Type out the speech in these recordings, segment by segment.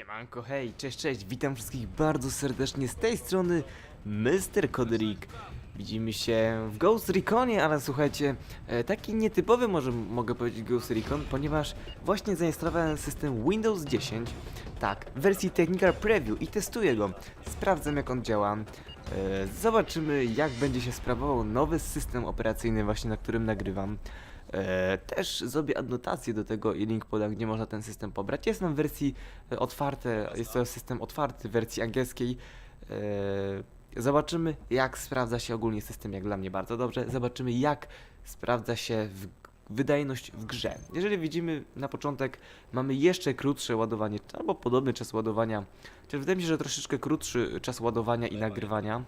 Siemanko, hej, cześć, cześć, witam wszystkich bardzo serdecznie z tej strony Mr. Kodrik. Widzimy się w Ghost Reconie, ale słuchajcie, e, taki nietypowy może mogę powiedzieć Ghost Recon, ponieważ właśnie zainstalowałem system Windows 10, tak, w wersji Technical Preview i testuję go. Sprawdzam jak on działa. E, Zobaczymy jak będzie się sprawował nowy system operacyjny właśnie na którym nagrywam. E, też zrobię adnotację do tego i link podam, gdzie można ten system pobrać. Jest on w wersji e, otwarte, jest to system otwarty w wersji angielskiej. E, zobaczymy, jak sprawdza się ogólnie system, jak dla mnie bardzo dobrze. Zobaczymy, jak sprawdza się w wydajność w grze. Jeżeli widzimy na początek, mamy jeszcze krótsze ładowanie, albo podobny czas ładowania, czyli wydaje mi się, że troszeczkę krótszy czas ładowania i nagrywania.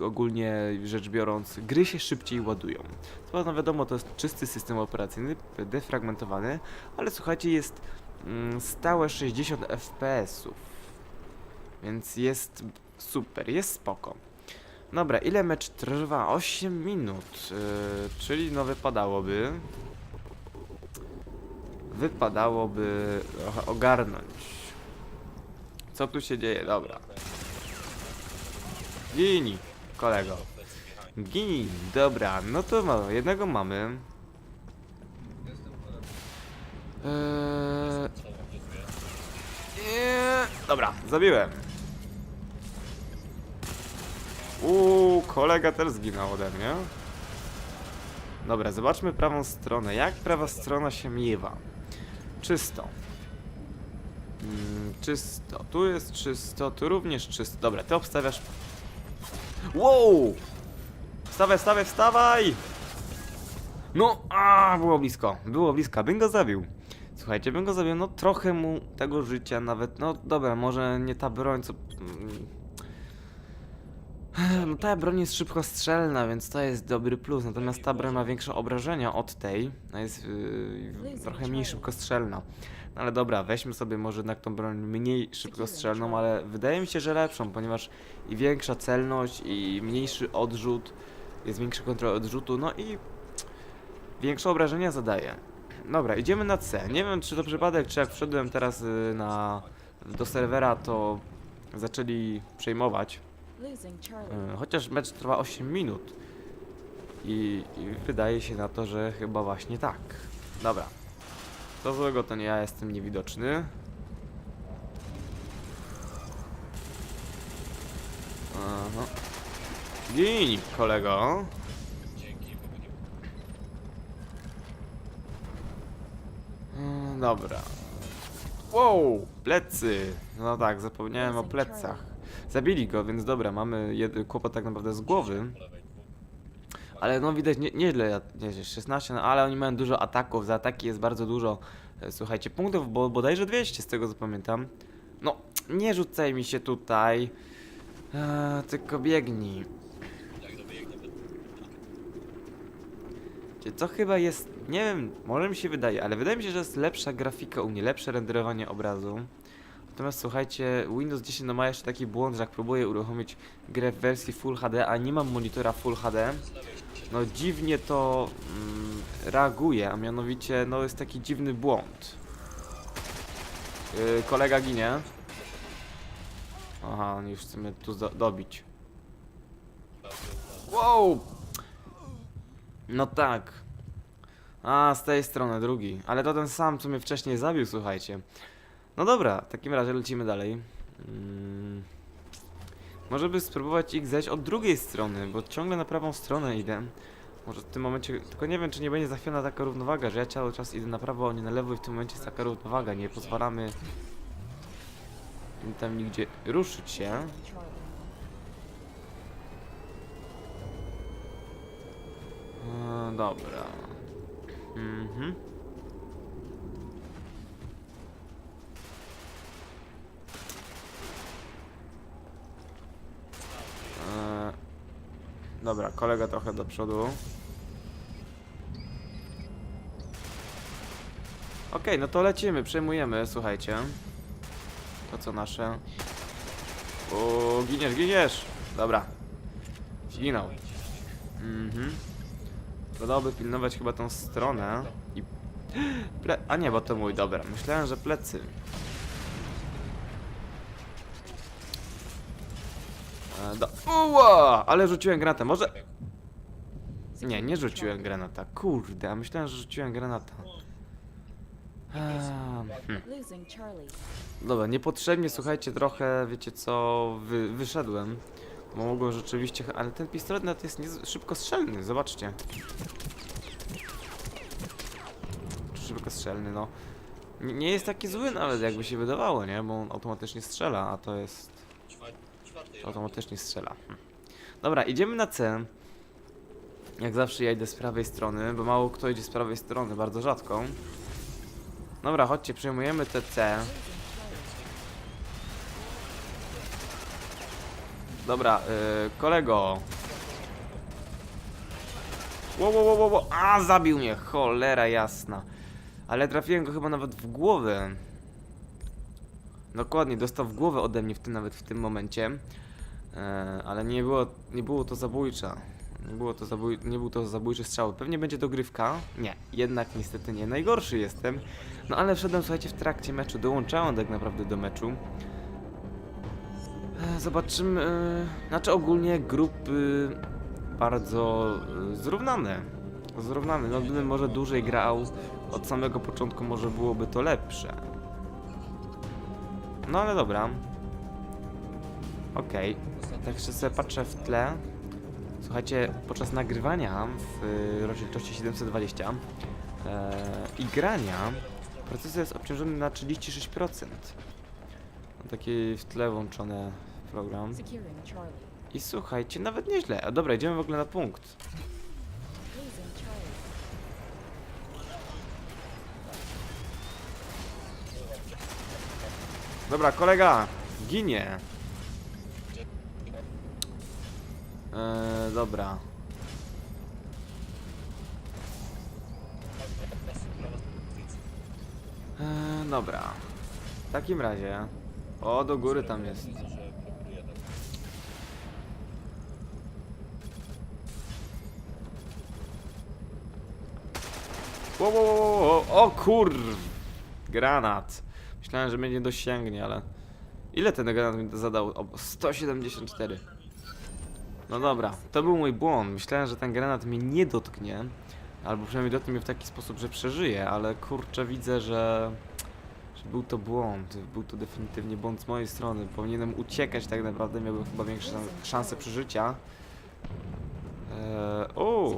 Ogólnie rzecz biorąc, gry się szybciej ładują. To no wiadomo, to jest czysty system operacyjny, defragmentowany, ale słuchajcie, jest mm, stałe 60 FPS-ów. Więc jest super, jest spoko. Dobra, ile mecz trwa? 8 minut, yy, czyli no wypadałoby... Wypadałoby ogarnąć. Co tu się dzieje? Dobra. Gini, kolego. Gini, dobra, no to mamy, jednego mamy. Eee... Nie, dobra, zabiłem. Uuu, kolega też zginął ode mnie. Dobra, zobaczmy prawą stronę. Jak prawa strona się miewa? Czysto. Mm, czysto. Tu jest czysto, tu również czysto. Dobra, ty obstawiasz Wow! Wstawaj, wstawaj, wstawaj! No, a było blisko, było blisko, bym go zabił. Słuchajcie, bym go zabił, no trochę mu tego życia nawet, no dobra, może nie ta broń, co... mm. No ta broń jest szybkostrzelna, więc to jest dobry plus, natomiast ta broń ma większe obrażenia od tej, no jest yy, trochę mniej szybkostrzelna. No ale dobra, weźmy sobie może jednak tą broń mniej szybkostrzelną, ale wydaje mi się, że lepszą, ponieważ i większa celność, i mniejszy odrzut, jest większa kontrola odrzutu, no i większe obrażenia zadaje. Dobra, idziemy na C. Nie wiem, czy to przypadek, czy jak wszedłem teraz y, na, do serwera, to zaczęli przejmować. Y, Chociaż mecz trwa 8 minut. I, I wydaje się na to, że chyba właśnie tak. Dobra. To złego to nie ja jestem niewidoczny. Aha. Gin, kolego. Mm, Dobra. Wow, plecy. No tak, zapomniałem o plecach. Zabili go, więc dobra, mamy kłopot tak naprawdę z głowy. Ale no widać nie, nieźle, nieźle 16, no ale oni mają dużo ataków, za ataki jest bardzo dużo. E, Słuchajcie, punktów, bo bodajże 200 z tego co pamiętam. No, nie rzucaj mi się tutaj. Eee, tylko biegnij. Co chyba jest, nie wiem, może mi się wydaje, ale wydaje mi się, że jest lepsza grafika u mnie, lepsze renderowanie obrazu. Natomiast słuchajcie, Windows 10 no ma jeszcze taki błąd, że jak próbuję uruchomić grę w wersji Full HD, a nie mam monitora Full HD, no dziwnie to mm, reaguje, a mianowicie no jest taki dziwny błąd. Yy, kolega ginie. Aha, on już chce mnie tu do dobić. Wow! No tak. A, z tej strony drugi. Ale to ten sam, co mnie wcześniej zabił, słuchajcie. No dobra, w takim razie lecimy dalej. Mm. Może by spróbować ich zejść od drugiej strony, bo ciągle na prawą stronę idę. Może w tym momencie, tylko nie wiem czy nie będzie za chwilę taka równowaga, że ja cały czas idę na prawo, a nie na lewo i w tym momencie jest taka równowaga, nie pozwalamy tam nigdzie ruszyć się. E, dobra. Mhm. Dobra, kolega trochę do przodu. Okej, no to lecimy, przejmujemy, słuchajcie. To co nasze. O, giniesz, giniesz! Dobra. Zginął. Mhm. Wydałoby pilnować chyba tą stronę i Ple A nie, bo to mój, dobra. Myślałem, że plecy. Do... Uła! Ale rzuciłem granatę, może... Nie, nie rzuciłem granata. Kurde, a myślałem, że rzuciłem granata. Eee, hmm. Losing Charlie. Dobra, niepotrzebnie, słuchajcie, trochę, wiecie co, wy, wyszedłem. Bo mogłem rzeczywiście, ale ten pistolet nawet jest niez- szybko strzelny, zobaczcie. Szybko strzelny, no. Nie, nie jest taki zły nawet, jakby się wydawało, nie? Bo on automatycznie strzela, a to jest... Automatycznie strzela. Hm. Dobra, idziemy na C. Jak zawsze ja idę z prawej strony, bo mało kto idzie z prawej strony, bardzo rzadko. Dobra, chodźcie, przejmujemy te C. Dobra, yy, kolego. Wo, wo, wo, wo, wo. A, zabił mnie, cholera jasna. Ale trafiłem go chyba nawet w głowę. Dokładnie, dostał w głowę ode mnie w tym, nawet w tym momencie. E, ale nie było, nie było to zabójcza. Nie, było to zabój, nie był to zabójczy strzał. Pewnie będzie dogrywka. Nie, jednak niestety nie. Najgorszy jestem. No ale wszedłem, słuchajcie, w trakcie meczu. Dołączałem tak naprawdę do meczu. E, Zobaczymy. e, Znaczy ogólnie grupy bardzo zrównane. Zrównane. No gdybym może dłużej grał od samego początku może byłoby to lepsze. No ale dobra. Okej. Tak jeszcze sobie patrzę w tle. Słuchajcie, podczas nagrywania w y, rozdzielczości 720 e, i grania procesor jest obciążony na 36%. Mam taki w tle włączony program. I słuchajcie, nawet nieźle. A dobra, idziemy w ogóle na punkt. Dobra, kolega, ginie. Eee, dobra. Eee, dobra. W takim razie. O, do góry tam jest. Wo, wo, wo, wo, wo. O kur... Granat. Myślałem, że mnie nie dosięgnie, ale... Ile ten granat mi zadał? O, 174. No dobra, to był mój błąd. Myślałem, że ten granat mnie nie dotknie. Albo przynajmniej dotknie mnie w taki sposób, że przeżyję, ale kurczę widzę, że... że był to błąd. Był to definitywnie błąd z mojej strony. Powinienem uciekać tak naprawdę, miałbym chyba większe szanse przeżycia. Eee, o,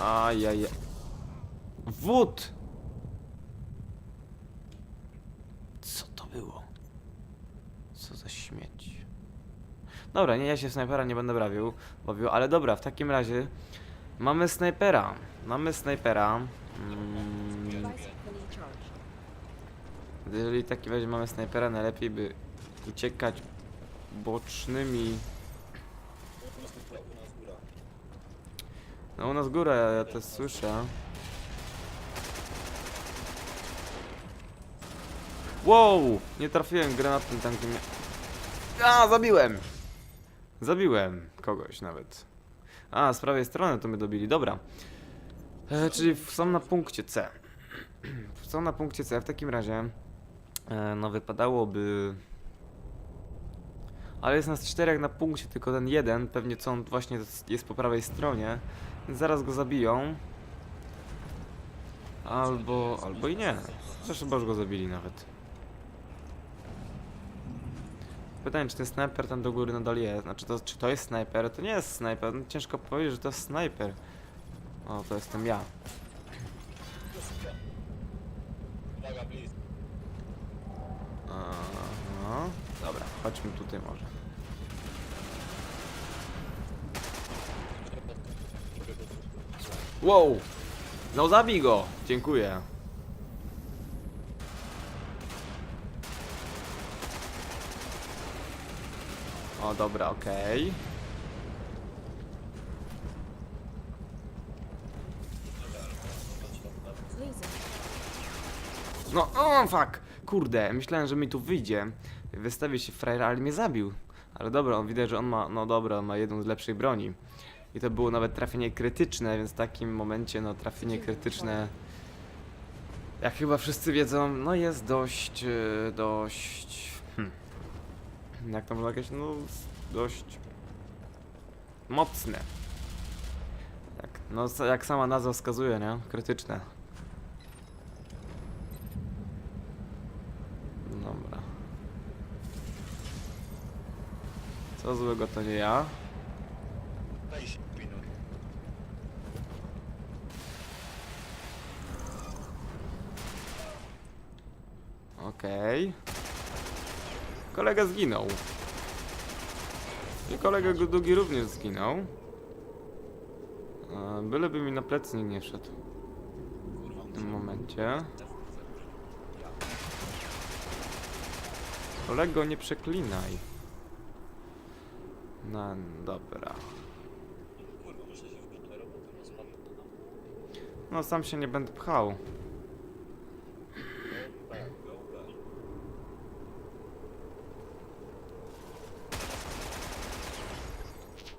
ajaj. Wód! Co to było? Co za śmieć. Dobra, nie, ja się snajpera nie będę bawił, bawił, ale dobra, w takim razie mamy snajpera. Mamy snajpera. Mm, jeżeli w takim razie mamy snajpera, najlepiej by uciekać bocznymi. No u nas góra, ja, ja to słyszę. Wow! Nie trafiłem granatem tam, gdzie mnie... A, zabiłem! Zabiłem kogoś nawet. A, z prawej strony to mnie dobili, dobra. E, czyli są na punkcie C. Są na punkcie C, w takim razie... E, no wypadałoby... Ale jest nas czterech na punkcie, tylko ten jeden, pewnie co on właśnie jest- po prawej stronie. Więc zaraz go zabiją. Albo... albo i nie. Chociaż chyba już go zabili nawet. Pytanie, czy ten snajper tam do góry nadal jest? Znaczy, to, czy to jest snajper? To nie jest snajper. No, ciężko powiedzieć, że to jest snajper. O, to jestem ja. Aha. Dobra, chodźmy tutaj może. Wow! No zabij go! Dziękuję. O, dobra, okej. No, o, fuck! Kurde, myślałem, że mi tu wyjdzie. Wystawię się frajer, ale mnie zabił. Ale dobra, on widać, że on ma, no dobra, on ma jedną z lepszych broni. I to było nawet trafienie krytyczne, więc w takim momencie, no trafienie krytyczne jak chyba wszyscy wiedzą, no jest dość, e, dość, hmm, jak to można powiedzieć, no dość mocne. Jak, no jak sama nazwa wskazuje, nie? Krytyczne. Dobra. Co złego to nie ja. Okej. Kolega zginął. I kolega Gudugi również zginął. Byleby mi na plecy nikt nie Kurwa, w tym momencie. Kolego, nie przeklinaj. No dobra. No sam się nie będę pchał.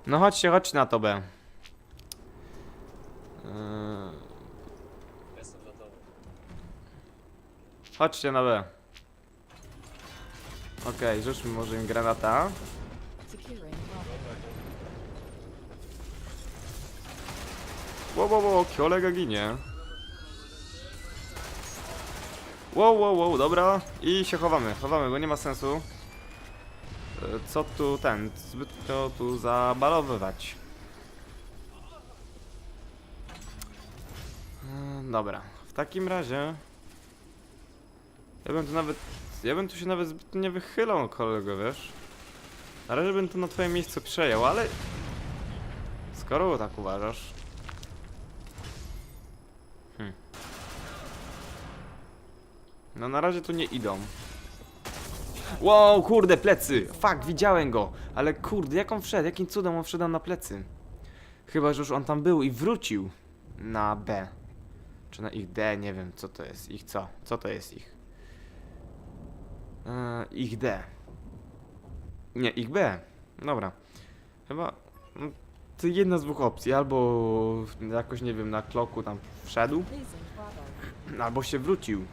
No chodźcie, chodźcie na to B. Tobą. chodźcie na B. Okej, rzućmy może im granata. Wow, wow, wow, kolega ginie. Wow, wow, wow, dobra. I się chowamy, chowamy, bo nie ma sensu. Co tu ten, zbytnio tu zabalowywać. E, Dobra, w takim razie... Ja bym tu nawet... Ja bym tu się nawet zbytnio nie wychylał, kolego, wiesz? Na razie bym to na twoje miejsce przejął, ale... Skoro tak uważasz... No na razie tu nie idą. Wow, kurde, plecy! Fuck, widziałem go! Ale kurde, jak on wszedł? Jakim cudem on wszedł na plecy? Chyba, że już on tam był i wrócił na B. Czy na ich D, nie wiem, co to jest. Ich co? Co to jest ich? Eee, ich D. Nie, ich B. Dobra. Chyba... no, To jedna z dwóch opcji. Albo jakoś, nie wiem, na kloku tam wszedł, albo się wrócił.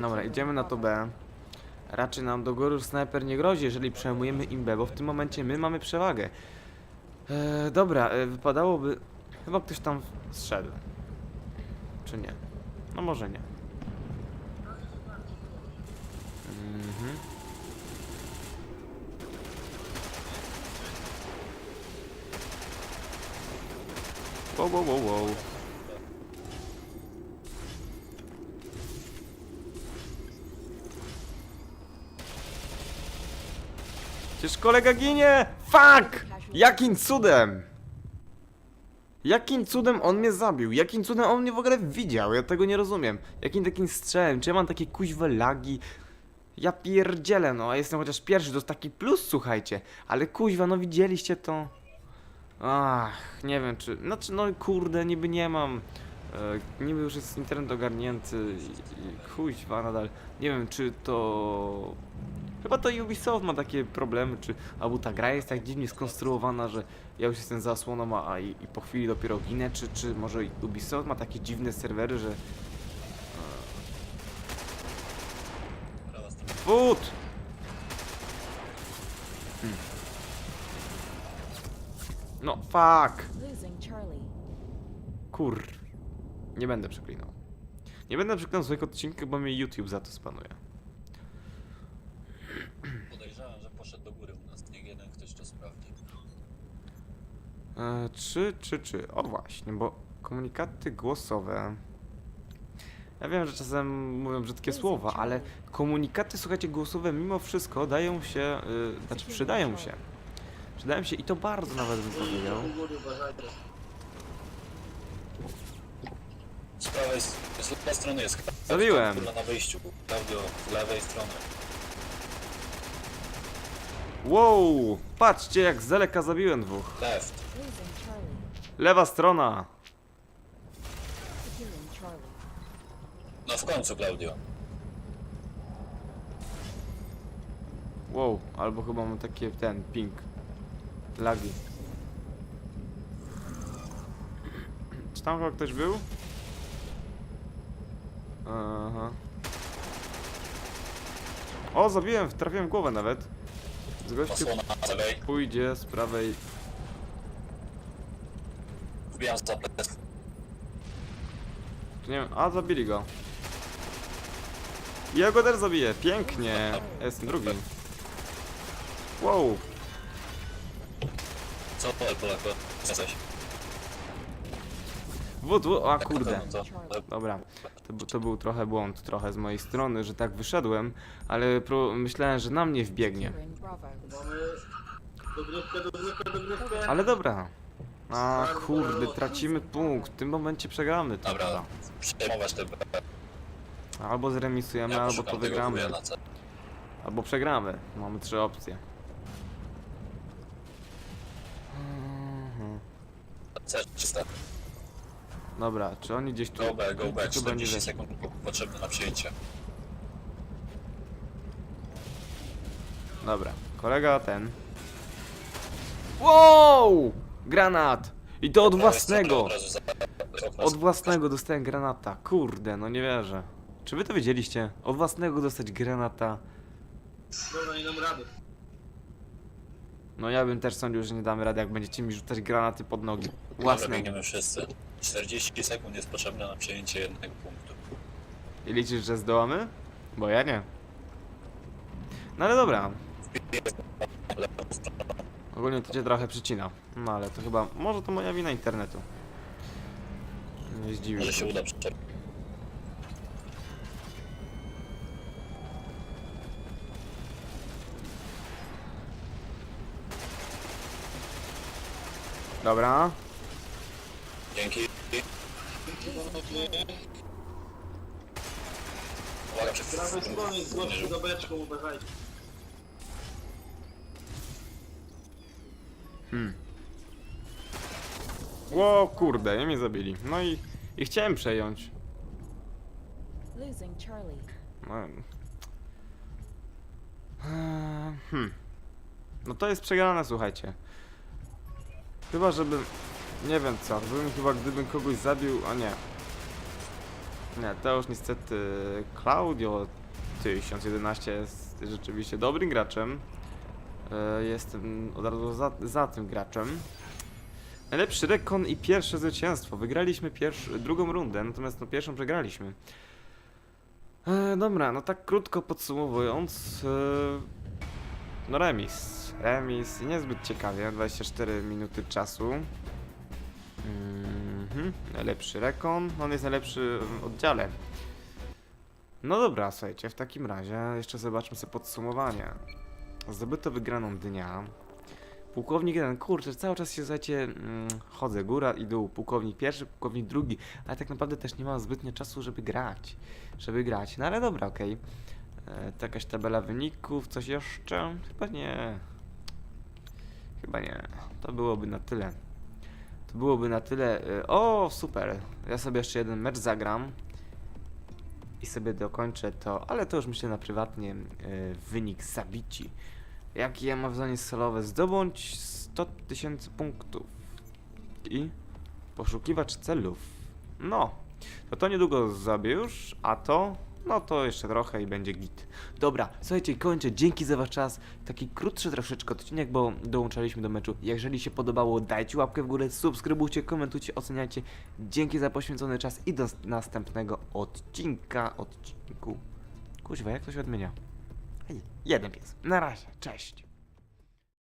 Dobra, idziemy na to B. Raczej nam do góry snajper nie grozi, jeżeli przejmujemy im B, bo w tym momencie my mamy przewagę. E, dobra, e, wypadałoby... Chyba ktoś tam zszedł. Czy nie? No może nie. Mhm. Wow, wow, wow, wow. Przecież kolega ginie! Fuck! Jakim cudem? Jakim cudem on mnie zabił? Jakim cudem on mnie w ogóle widział? Ja tego nie rozumiem. Jakim takim strzałem? Czy ja mam takie kuźwe lagi? Ja pierdzielę, no, a jestem chociaż pierwszy, to jest taki plus, słuchajcie. Ale kuźwa, no widzieliście to? Ach, nie wiem czy... Znaczy, no kurde, niby nie mam... E, niby już jest internet ogarnięty i, kuźwa nadal. Nie wiem, czy to... Chyba to Ubisoft ma takie problemy, czy albo ta gra jest tak dziwnie skonstruowana, że ja już jestem za osłoną, a i, i po chwili dopiero ginę, czy, czy może Ubisoft ma takie dziwne serwery, że... Strona. Wód! Hmm. No, fuck! Kur... Nie będę przeklinał. Nie będę przeklinał swoich odcinków, bo mnie YouTube za to spanuje. Podejrzewam, że poszedł do góry u nas. Niech jeden ktoś to sprawdzi. E, czy, czy, czy. O właśnie, bo komunikaty głosowe. Ja wiem, że czasem mówią brzydkie słowa, ale komunikaty, słuchajcie, głosowe mimo wszystko dają się, y, znaczy przydają się. Przydają się i to bardzo nawet bym powiedział. Z prawej, z lewej strony jest. Zabiłem. Kurwa na wyjściu. Klaudio, z lewej strony. Wow! Patrzcie, jak z daleka zabiłem dwóch. Left. Losing Charlie. Lewa strona. Securing Charlie. No w końcu, Klaudio. Wow, albo chyba mam takie ten ping. Lagi. Czy tam chyba ktoś był? Aha. O, zabiłem, trafiłem w głowę nawet. Z gościu Osłona z lewej. pójdzie z prawej. Wbijam za pleców. Nie wiem, a zabili go. Ja go też zabiję, pięknie. Jestem drugi. Wow, Co to Polako? Jesteś. Wód, wód, a kurde. No Dobra, to, to był trochę błąd, trochę z mojej strony, że tak wyszedłem, ale pró- myślałem, że na mnie wbiegnie. Securing Bravo. Dogrywkę, dogrywkę, dogrywkę. Ale dobra. A kurde, tracimy punkt, w tym momencie przegramy to Dobra, chyba. przejmować te. Albo zremisujemy, Ja albo poszukam to tego wygramy. wuja na C. Albo przegramy. Mamy trzy opcje. C czyste. Dobra, czy oni gdzieś tu... Go B, go B. tu będzie 40 wejść? sekund po- potrzebne na przyjęcie. Dobra, kolega ten. Wow! Granat! I to od własnego! Od własnego dostałem granata. Kurde, no nie wierzę. Czy wy to wiedzieliście? Od własnego dostać granata. Dobra, nie dam rady. No ja bym też sądził, że nie damy rady, jak będziecie mi rzucać granaty pod nogi. Własne. biegniemy wszyscy. 40 sekund jest potrzebne na przyjęcie jednego punktu. I liczysz, że zdołamy? Bo ja nie. No ale dobra. Ogólnie to cię trochę przycina. No ale to chyba... Może to moja wina internetu. Nie zdziwię Może się. uda. Dobra. Dzięki. Uwaga, Z prawej strony jest gościu do beczką, uważajcie. Hmm. Ło, kurde, i mnie zabili. No i... I chciałem przejąć. Losing Charlie. No. Hmm. No to jest przegrane, słuchajcie. Chyba, żeby... Nie wiem co, bym chyba gdybym kogoś zabił, a nie. Nie, to już niestety Claudio 1011 jest rzeczywiście dobrym graczem. E, Jestem od razu za, za tym graczem. Najlepszy rekon i pierwsze zwycięstwo. Wygraliśmy drugą rundę, natomiast no pierwszą przegraliśmy. E, dobra, no tak krótko podsumowując, e, no remis. Remis, niezbyt ciekawie, 24 minuty czasu. Mhm, najlepszy rekon, on jest najlepszy w oddziale. No dobra, słuchajcie, w takim razie jeszcze zobaczmy sobie podsumowanie. Zdobyto wygraną dnia. Pułkownik jeden, kurczę, cały czas się słuchajcie, mm, chodzę, góra i dół, pułkownik pierwszy, pułkownik drugi, ale tak naprawdę też nie mam zbytnio czasu, żeby grać żeby grać. No ale dobra, okej. E, To jakaś tabela wyników, coś jeszcze? Chyba nie. Chyba nie. To byłoby na tyle. To byłoby na tyle. E, O, super. Ja sobie jeszcze jeden mecz zagram. I sobie dokończę to, ale to już myślę na prywatnie. e, Wynik zabici. Jaki ja mam zadanie solowe? Zdobądź 100 tysięcy punktów. I poszukiwacz celów. No, to to niedługo już, a to, no to jeszcze trochę i będzie git. Dobra, słuchajcie, kończę. Dzięki za wasz czas. Taki krótszy troszeczkę odcinek, bo dołączaliśmy do meczu. Jeżeli się podobało, dajcie łapkę w górę, subskrybujcie, komentujcie, oceniajcie. Dzięki za poświęcony czas i do następnego odcinka, odcinku. Kuźwa, jak to się odmienia? Jeden pies. Na razie, cześć.